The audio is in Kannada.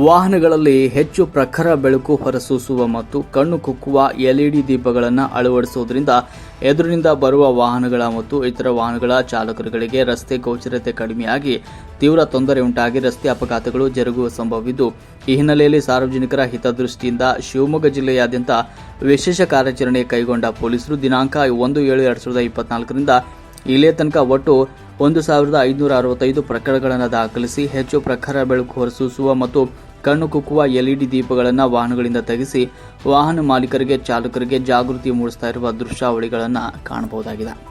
ವಾಹನಗಳಲ್ಲಿ ಹೆಚ್ಚು ಪ್ರಖರ ಬೆಳಕು ಹೊರಸೂಸುವ ಮತ್ತು ಕಣ್ಣು ಕುಕ್ಕುವ ಎಲ್ಇಡಿ ದೀಪಗಳನ್ನು ಅಳವಡಿಸುವುದರಿಂದ ಎದುರಿನಿಂದ ಬರುವ ವಾಹನಗಳ ಮತ್ತು ಇತರ ವಾಹನಗಳ ಚಾಲಕರುಗಳಿಗೆ ರಸ್ತೆ ಗೋಚರತೆ ಕಡಿಮೆಯಾಗಿ ತೀವ್ರ ತೊಂದರೆ ಉಂಟಾಗಿ ರಸ್ತೆ ಅಪಘಾತಗಳು ಜರುಗುವ ಸಂಭವವಿದ್ದು, ಈ ಹಿನ್ನೆಲೆಯಲ್ಲಿ ಸಾರ್ವಜನಿಕರ ಹಿತದೃಷ್ಟಿಯಿಂದ ಶಿವಮೊಗ್ಗ ಜಿಲ್ಲೆಯಾದ್ಯಂತ ವಿಶೇಷ ಕಾರ್ಯಾಚರಣೆ ಕೈಗೊಂಡ ಪೊಲೀಸರು ದಿನಾಂಕ ಒಂದು ಏಳು ಎರಡು ಸಾವಿರದ ಇಪ್ಪತ್ನಾಲ್ಕರಿಂದ ಇಲ್ಲಿಯ ತನಕ ಒಟ್ಟು ಒಂದು ಸಾವಿರದ ಐದುನೂರ ಅರವತ್ತೈದು ಪ್ರಕರಣಗಳನ್ನು ದಾಖಲಿಸಿ ಹೆಚ್ಚು ಪ್ರಖರ ಬೆಳಕು ಹೊರಸೂಸುವ ಮತ್ತು ಕಣ್ಣು ಕುಕ್ಕುವ ಎಲ್ಇಡಿ ದೀಪಗಳನ್ನು ವಾಹನಗಳಿಂದ ತೆಗೆಸಿ ವಾಹನ ಮಾಲೀಕರಿಗೆ ಚಾಲಕರಿಗೆ ಜಾಗೃತಿ ಮೂಡಿಸ್ತಾ ಇರುವ ದೃಶ್ಯಾವಳಿಗಳನ್ನು ಕಾಣಬಹುದಾಗಿದೆ.